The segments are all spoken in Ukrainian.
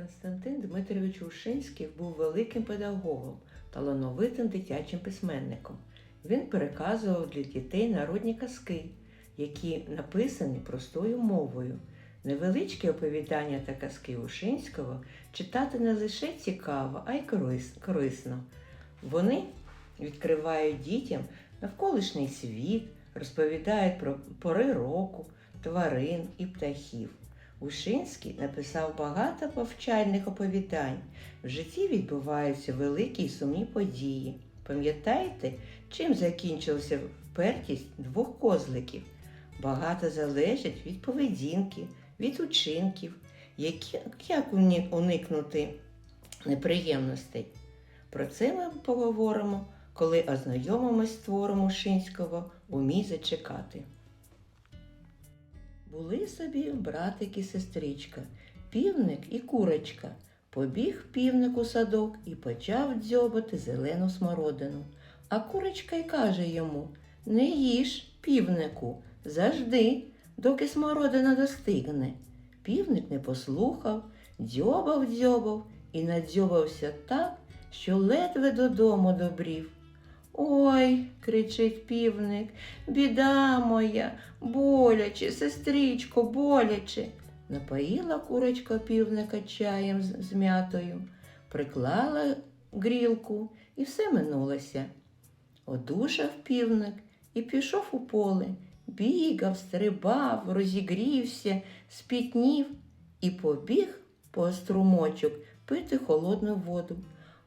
Константин Дмитрович Ушинський був великим педагогом, талановитим дитячим письменником. Він переказував для дітей народні казки, які написані простою мовою. Невеличкі оповідання та казки Ушинського читати не лише цікаво, а й корисно. Вони відкривають дітям навколишній світ, розповідають про пори року, тварин і птахів. Ушинський написав багато повчальних оповідань. В житті відбуваються великі й сумні події. Пам'ятаєте, чим закінчилася впертість двох козликів? Багато залежить від поведінки, від учинків, які, як уникнути неприємностей. Про це ми поговоримо, коли ознайомимось з твором Ушинського «Умій зачекати. Були собі братик і сестричка, півник і курочка. Побіг півник у садок і почав дзьобати зелену смородину. А курочка й каже йому Не їж, півнику, завжди, доки смородина достигне. Півник не послухав, дзьобав, дзьобав і надзьобався так, що ледве додому добрів. Ой, кричить півник, біда моя, боляче, сестричко, боляче. Напоїла курочка півника чаєм з, м'ятою, приклала грілку і все минулося. Одужав півник і пішов у поле, бігав, стрибав, розігрівся, спітнів і побіг по струмочок пити холодну воду.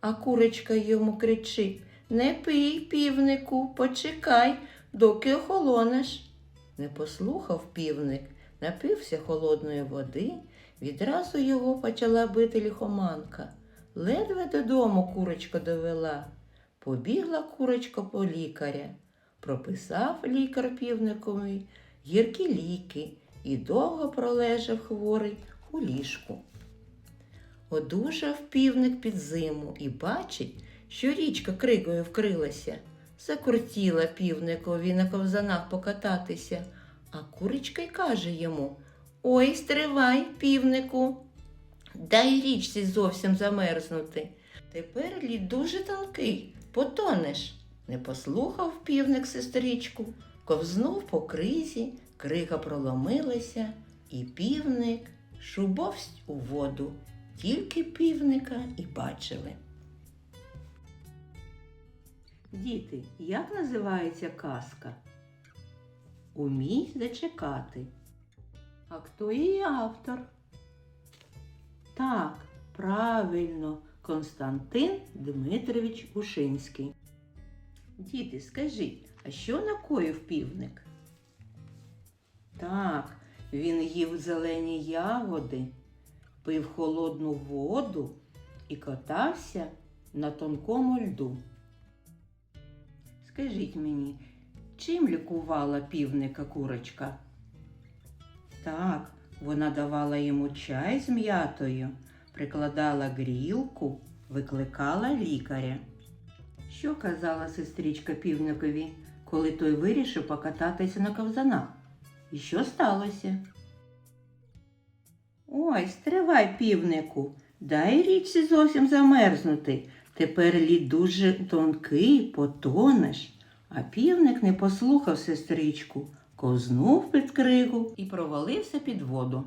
А курочка йому кричить Не пий, півнику, почекай, доки охолонеш. Не послухав півник, напився холодної води, відразу його почала бити ліхоманка. Ледве додому курочка довела. Побігла курочка по лікаря. Прописав лікар півникові гіркі ліки і довго пролежав хворий у ліжку. Одужав півник під зиму і бачить, що річка кригою вкрилася. Закрутіла півникові на ковзанах покататися, а курочка й каже йому Ой, стривай, півнику, дай річці зовсім замерзнути. Тепер лід дуже тонкий, потонеш. Не послухав півник сестричку, ковзнув по кризі, крига проломилася, і півник шубовсть у воду. Тільки півника і бачили. Діти, як називається казка? Умій зачекати. А хто її автор? Так, правильно, Константин Дмитрович Ушинський. Діти, скажіть, а що накоїв півник? Так, він їв зелені ягоди, пив холодну воду і катався на тонкому льду. Скажіть мені, чим лікувала півника курочка? Так, вона давала йому чай з м'ятою, прикладала грілку, викликала лікаря. Що казала сестричка півникові, коли той вирішив покататися на ковзанах? І що сталося? Ой, стривай, півнику, дай річці зовсім замерзнути. Тепер лід дуже тонкий, потонеш. А півник не послухав сестричку, ковзнув під кригу і провалився під воду.